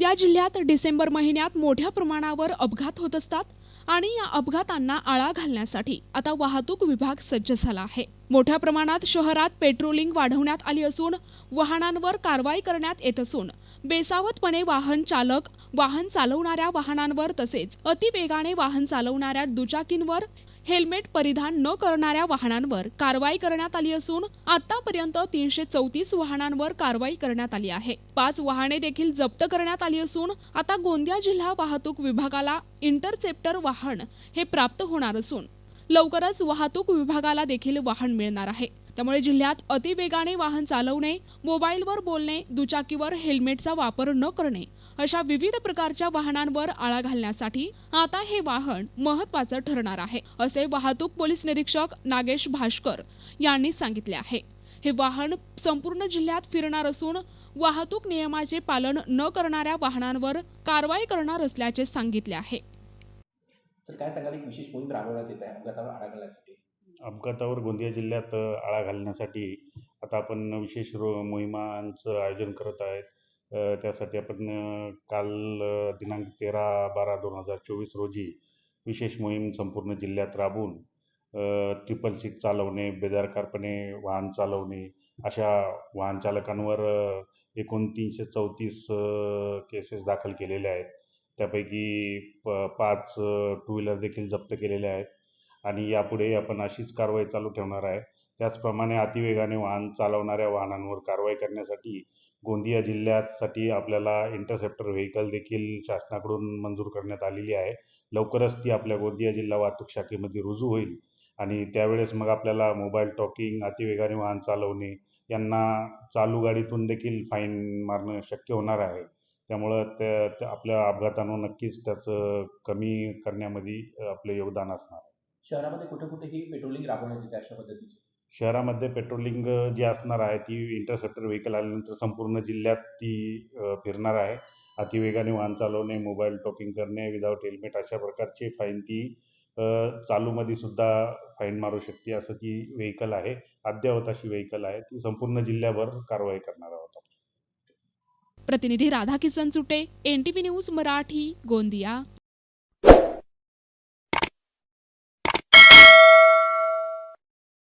जिल्ह्यात डिसेंबर महिन्यात मोठ्या प्रमाणावर अपघात होत असतात आणि या अपघातांना आळा घालण्यासाठी आता वाहतूक विभाग सज्ज झाला आहे. मोठ्या प्रमाणात शहरात पेट्रोलिंग वाढवण्यात आली असून वाहनांवर कारवाई करण्यात येत असून बेसावतपणे वाहन चालक वाहन चालवणाऱ्या वाहनांवर तसेच अतिवेगाने वाहन चालवणाऱ्या दुचाकींवर हेल्मेट परिधान न करणाऱ्या वाहनांवर कारवाई करण्यात आली असून आतापर्यंत तीनशे चौतीस वाहनांवर कारवाई करण्यात आली आहे. पाच वाहने देखील जप्त करण्यात आली असून आता गोंदिया जिल्हा वाहतूक विभागाला इंटरसेप्टर वाहन हे प्राप्त होणार असून लवकरच वाहतूक विभागाला देखील वाहन मिळणार आहे. त्यामुळे जिल्ह्यात अतिवेगाने वाहन चालवणे मोबाईलवर बोलणे दुचाकीवर हेल्मेटचा वापर न करणे अशा विविध प्रकारच्या वाहनांवर आळा घालण्यासाठी आता हे वाहन महत्वाचं ठरणार आहे असे वाहतूक पोलीस निरीक्षक नागेश भास्कर यांनी सांगितले आहे. हे वाहन संपूर्ण जिल्ह्यात फिरणार असून वाहतूक नियमाचे पालन न करणाऱ्या वाहनांवर कारवाई करणार असल्याचे सांगितले आहे. तर काय सांगाल एक विशेष मोहीम राबवण्यात येत आहे अपघातावर आळा घालण्यासाठी? अपघातावर गोंदिया जिल्ह्यात आळा घालण्यासाठी आता आपण विशेष रो मोहिमांचं आयोजन करत आहेत. त्यासाठी आपण काल दिनांक तेरा बारा दोन हजार चोवीस रोजी विशेष मोहीम संपूर्ण जिल्ह्यात राबवून ट्रिपल सीट चालवणे बेदरकारपणे वाहन चालवणे अशा वाहन चालकांवर एकूण तीनशे चौतीस केसेस दाखल केलेल्या आहेत. त्यापैकी प पाच टू व्हीलर देखील जप्त केलेल्या आहेत. आणि यापुढे आपण अशीच कारवाई चालू ठेवणार आहे. त्याचप्रमाणे अतिवेगाने वाहन चालवणाऱ्या वाहनांवर कारवाई करण्यासाठी गोंदिया जिल्ह्यासाठी आपल्याला इंटरसेप्टर व्हेकल देखील शासनाकडून मंजूर करण्यात आलेली आहे. लवकरच ती आपल्या गोंदिया जिल्हा वाहतूक शाखेमध्ये रुजू होईल आणि त्यावेळेस मग आपल्याला मोबाईल टॉकिंग अतिवेगाने वाहन चालवणे यांना चालू गाडीतून देखील फाईन मारणं शक्य होणार आहे. त्यामुळं त्या आपल्या अपघातांवर नक्कीच त्याचं कमी करण्यामध्ये आपलं योगदान असणार शहरामध्ये कुठे कुठे ही पेट्रोलिंग राबवण्यात येते अशा पद्धतीची? शहरामध्ये पेट्रोलिंग जी असणार आहे ती इंटरसेप्टर व्हेकल आल्यानंतर संपूर्ण जिल्ह्यात ती फिरणार आहे. अतिवेगाने वाहन चालवणे मोबाईल टॉकिंग करणे विदाउट हेल्मेट अशा प्रकारचे फाईन ती चालूमध्ये सुद्धा फाईन मारू शकते असं ती व्हेकल आहे. अद्ययावत अशी व्हेकल आहे. ती संपूर्ण जिल्ह्याभर कारवाई करणार आहोत प्रतिनिधी राधा किसन सुटे एनटीव्ही न्यूज मराठी गोंदिया.